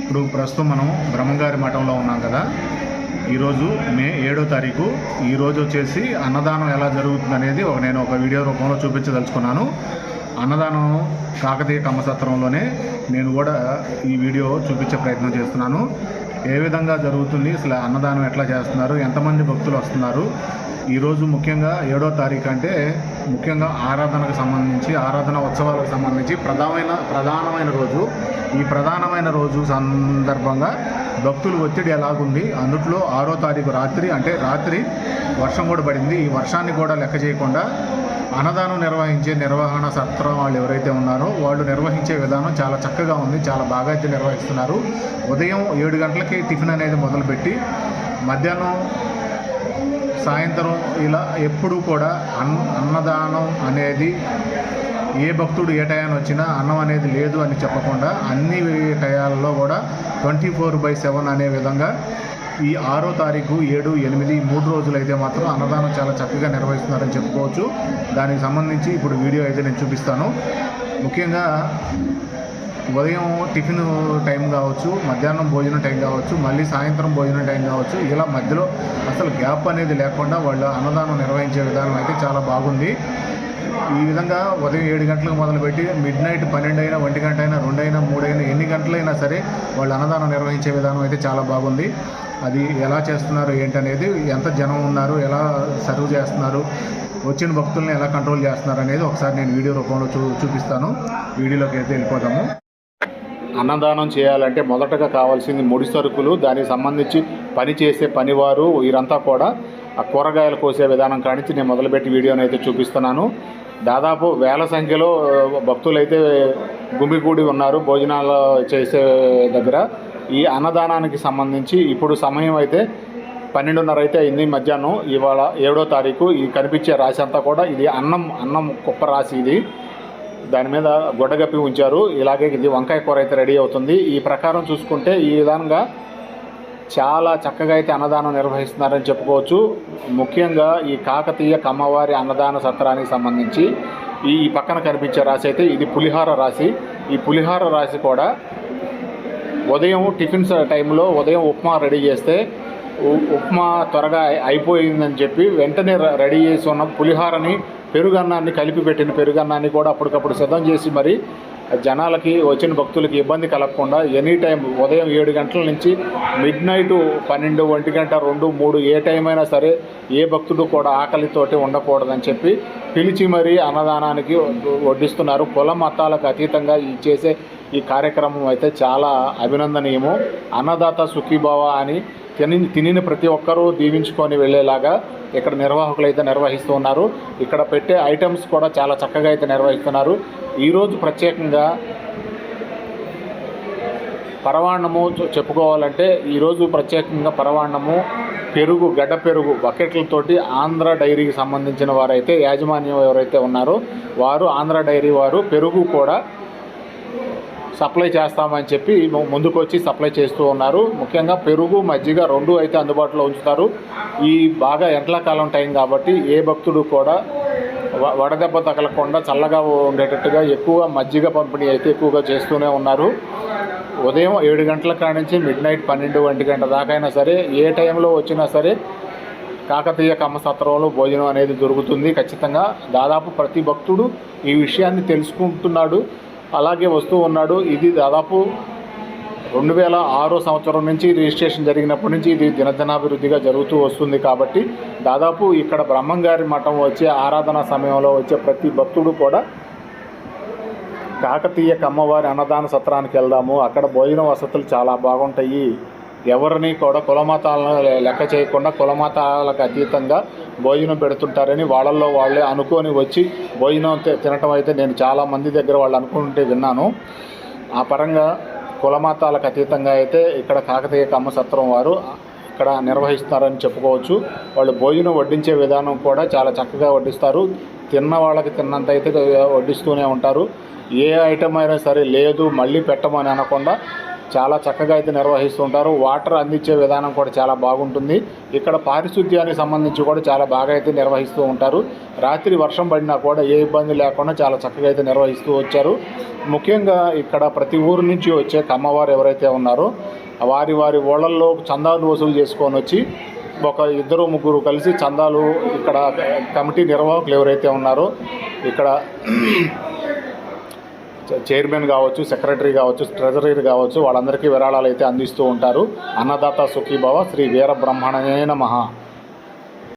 ఇప్పుడు ప్రస్తుతం మనం బ్రహ్మంగారి మఠంలో ఉన్నాం కదా. ఈరోజు మే ఏడో తారీఖు. ఈరోజు వచ్చేసి అన్నదానం ఎలా జరుగుతుంది అనేది ఒక నేను ఒక వీడియో రూపంలో చూపించదలుచుకున్నాను. అన్నదానం కాకతీయ కమ్మసత్రంలోనే నేను కూడా ఈ వీడియో చూపించే ప్రయత్నం చేస్తున్నాను. ఏ విధంగా జరుగుతుంది అసలు అన్నదానం ఎట్లా చేస్తున్నారు ఎంతమంది భక్తులు వస్తున్నారు ఈరోజు ముఖ్యంగా ఏడో తారీఖు అంటే ముఖ్యంగా ఆరాధనకు సంబంధించి ఆరాధన ఉత్సవాలకు సంబంధించి ప్రధానమైన ప్రధానమైన రోజు ఈ ప్రధానమైన రోజు సందర్భంగా భక్తులు ఒత్తిడి ఎలాగుంది? అందుట్లో ఆరో తారీఖు రాత్రి అంటే రాత్రి వర్షం కూడా పడింది. ఈ వర్షాన్ని కూడా లెక్క చేయకుండా అన్నదానం నిర్వహించే నిర్వహణ సత్రం వాళ్ళు ఎవరైతే ఉన్నారో వాళ్ళు నిర్వహించే విధానం చాలా చక్కగా ఉంది. చాలా బాగా అయితే నిర్వహిస్తున్నారు. ఉదయం ఏడు గంటలకి టిఫిన్ అనేది మొదలుపెట్టి మధ్యాహ్నం సాయంత్రం ఇలా ఎప్పుడూ కూడా అన్నదానం అనేది ఏ భక్తుడు ఏ టయాన్ని వచ్చినా అన్నం అనేది లేదు అని చెప్పకుండా అన్ని టయాలలో కూడా ట్వంటీ ఫోర్ బై సెవెన్ అనే విధంగా ఈ ఆరో తారీఖు ఏడు ఎనిమిది మూడు రోజులు అయితే మాత్రం అన్నదానం చాలా చక్కగా నిర్వహిస్తున్నారని చెప్పుకోవచ్చు. దానికి సంబంధించి ఇప్పుడు వీడియో అయితే నేను చూపిస్తాను. ముఖ్యంగా ఉదయం టిఫిన్ టైం కావచ్చు మధ్యాహ్నం భోజనం టైం కావచ్చు మళ్ళీ సాయంత్రం భోజనం టైం కావచ్చు ఇలా మధ్యలో అసలు గ్యాప్ అనేది లేకుండా వాళ్ళు అన్నదానం నిర్వహించే విధానం అయితే చాలా బాగుంది. ఈ విధంగా ఉదయం ఏడు గంటలకు మొదలుపెట్టి మిడ్ నైట్ పన్నెండు అయినా ఒంటి గంట అయినా మూడు మూడైనా ఎన్ని గంటలైనా సరే వాళ్ళు అన్నదానం నిర్వహించే విధానం అయితే చాలా బాగుంది. అది ఎలా చేస్తున్నారు ఏంటనేది ఎంత జనం ఉన్నారు ఎలా సర్వ్ చేస్తున్నారు వచ్చిన భక్తుల్ని ఎలా కంట్రోల్ చేస్తున్నారు అనేది ఒకసారి నేను వీడియో రూపంలో చూ చూపిస్తాను. వీడియోలోకి అయితే వెళ్ళిపోతాము అన్నదానం చేయాలంటే మొదటగా కావాల్సింది ముడి సరుకులు దానికి సంబంధించి పని చేసే పనివారు వీరంతా కూడా ఆ కూరగాయలు కోసే విధానం కానించి నేను మొదలుపెట్టి వీడియోని అయితే చూపిస్తున్నాను. దాదాపు వేల సంఖ్యలో భక్తులు భక్తులైతే గుమిగూడి ఉన్నారు భోజనాలు చేసే దగ్గర. ఈ అన్నదానానికి సంబంధించి ఇప్పుడు సమయం అయితే పన్నెండున్నర అయితే అయింది మధ్యాహ్నం. ఇవాళ ఏడో తారీఖు ఈ కనిపించే రాశి అంతా కూడా ఇది అన్నం అన్నం కుప్ప రాశి ఇది. దాని మీద గొడ్డగప్పి ఉంచారు. ఇలాగే ఇది వంకాయ కూర అయితే రెడీ అవుతుంది. ఈ ప్రకారం చూసుకుంటే ఈ విధంగా చాలా చక్కగా అయితే అన్నదానం నిర్వహిస్తున్నారని చెప్పుకోవచ్చు. ముఖ్యంగా ఈ కాకతీయ కమ్మవారి అన్నదాన సత్రానికి సంబంధించి ఈ పక్కన కనిపించే రాశి అయితే ఇది పులిహార రాశి. ఈ పులిహార రాశి కూడా ఉదయం టిఫిన్స్ టైంలో ఉదయం ఉప్మా రెడీ చేస్తే ఉప్మా త్వరగా అయిపోయిందని చెప్పి వెంటనే రెడీ చేసి ఉన్న పులిహారని పెరుగన్నాన్ని కలిపి పెట్టిన పెరుగన్నాన్ని కూడా అప్పటికప్పుడు సిద్ధం చేసి మరి జనాలకి వచ్చిన భక్తులకి ఇబ్బంది కలగకుండా ఎనీ టైం ఉదయం ఏడు గంటల నుంచి మిడ్ నైట్ పన్నెండు ఒంటి గంట రెండు మూడు ఏ టైం అయినా సరే ఏ భక్తుడు కూడా ఆకలితోటి ఉండకూడదని చెప్పి పిలిచి మరీ అన్నదానానికి వడ్డిస్తున్నారు. కుల మతాలకు అతీతంగా ఈ చేసే ఈ కార్యక్రమం అయితే చాలా అభినందనీయము. అన్నదాత సుఖీభావ అని తిని తినిన ప్రతి ఒక్కరూ దీవించుకొని వెళ్ళేలాగా ఇక్కడ నిర్వాహకులు అయితే నిర్వహిస్తూ ఉన్నారు. ఇక్కడ పెట్టే ఐటమ్స్ కూడా చాలా చక్కగా అయితే నిర్వహిస్తున్నారు. ఈరోజు ప్రత్యేకంగా పరవాన్నము చెప్పుకోవాలంటే ఈరోజు ప్రత్యేకంగా పరవాన్నము పెరుగు గడ్డ పెరుగు బకెట్లతోటి ఆంధ్ర డైరీకి సంబంధించిన వారైతే యాజమాన్యం ఎవరైతే ఉన్నారో వారు ఆంధ్ర డైరీ వారు పెరుగు కూడా సప్లై చేస్తామని చెప్పి ముందుకొచ్చి సప్లై చేస్తూ ఉన్నారు. ముఖ్యంగా పెరుగు మజ్జిగ రెండు అయితే అందుబాటులో ఉంచుతారు. ఈ బాగా ఎండలకాలం టైం కాబట్టి ఏ భక్తుడు కూడా వడదెబ్బ తగలకుండా చల్లగా ఉండేటట్టుగా ఎక్కువ మజ్జిగ పంపిణీ అయితే ఎక్కువగా చేస్తూనే ఉన్నారు. ఉదయం ఏడు గంటల కాడ నుంచి మిడ్ నైట్ పన్నెండు ఒంటి గంట దాకైనా సరే ఏ టైంలో వచ్చినా సరే కాకతీయ కమ్మ సత్రంలో భోజనం అనేది దొరుకుతుంది ఖచ్చితంగా. దాదాపు ప్రతి భక్తుడు ఈ విషయాన్ని తెలుసుకుంటున్నాడు. అలాగే వస్తూ ఉన్నాడు. ఇది దాదాపు రెండు వేల ఆరో సంవత్సరం నుంచి రిజిస్ట్రేషన్ జరిగినప్పటి నుంచి ఇది దినదినాభివృద్ధిగా జరుగుతూ వస్తుంది కాబట్టి దాదాపు ఇక్కడ బ్రహ్మంగారి మఠం వచ్చే ఆరాధన సమయంలో వచ్చే ప్రతి భక్తుడు కూడా కాకతీయ కమ్మవారి అన్నదాన సత్రానికి వెళ్దాము. అక్కడ భోజన వసతులు చాలా బాగుంటాయి. ఎవరిని కూడా కులమతాలను లెక్క చేయకుండా కులమతాలకు అతీతంగా భోజనం పెడుతుంటారని వాళ్ళల్లో వాళ్ళే అనుకొని వచ్చి భోజనం తినటం అయితే నేను చాలా మంది దగ్గర వాళ్ళు అనుకుంటే విన్నాను. ఆ పరంగా కులమతాలకు అతీతంగా అయితే ఇక్కడ కాకతీయ కమ్మసత్రం వారు ఇక్కడ నిర్వహిస్తారని చెప్పుకోవచ్చు. వాళ్ళు భోజనం వడ్డించే విధానం కూడా చాలా చక్కగా వడ్డిస్తారు. తిన్న వాళ్ళకి తిన్నంత అయితే వడ్డిస్తూనే ఉంటారు. ఏ ఐటమ్ అయినా సరే లేదు మళ్ళీ పెట్టమని అనకుండా చాలా చక్కగా అయితే నిర్వహిస్తుంటారు. వాటర్ అందించే విధానం కూడా చాలా బాగుంటుంది. ఇక్కడ పారిశుద్ధ్యానికి సంబంధించి కూడా చాలా బాగా అయితే నిర్వహిస్తూ ఉంటారు. రాత్రి వర్షం పడినా కూడా ఏ ఇబ్బంది లేకుండా చాలా చక్కగా అయితే నిర్వహిస్తూ వచ్చారు. ముఖ్యంగా ఇక్కడ ప్రతి ఊరు నుంచి వచ్చే కమ్మవారు ఎవరైతే ఉన్నారో వారి వారి ఓళ్ళల్లో చందాలు వసూలు చేసుకొని వచ్చి ఒక ఇద్దరు ముగ్గురు కలిసి చందాలు ఇక్కడ కమిటీ నిర్వాహకులు ఎవరైతే ఉన్నారో ఇక్కడ చైర్మన్ కావచ్చు సెక్రటరీ కావచ్చు ట్రెజరీ కావచ్చు వాళ్ళందరికీ విరాళాలు అయితే అందిస్తూ ఉంటారు. అన్నదాత సుఖీభవ శ్రీ వీర బ్రహ్మణే మహా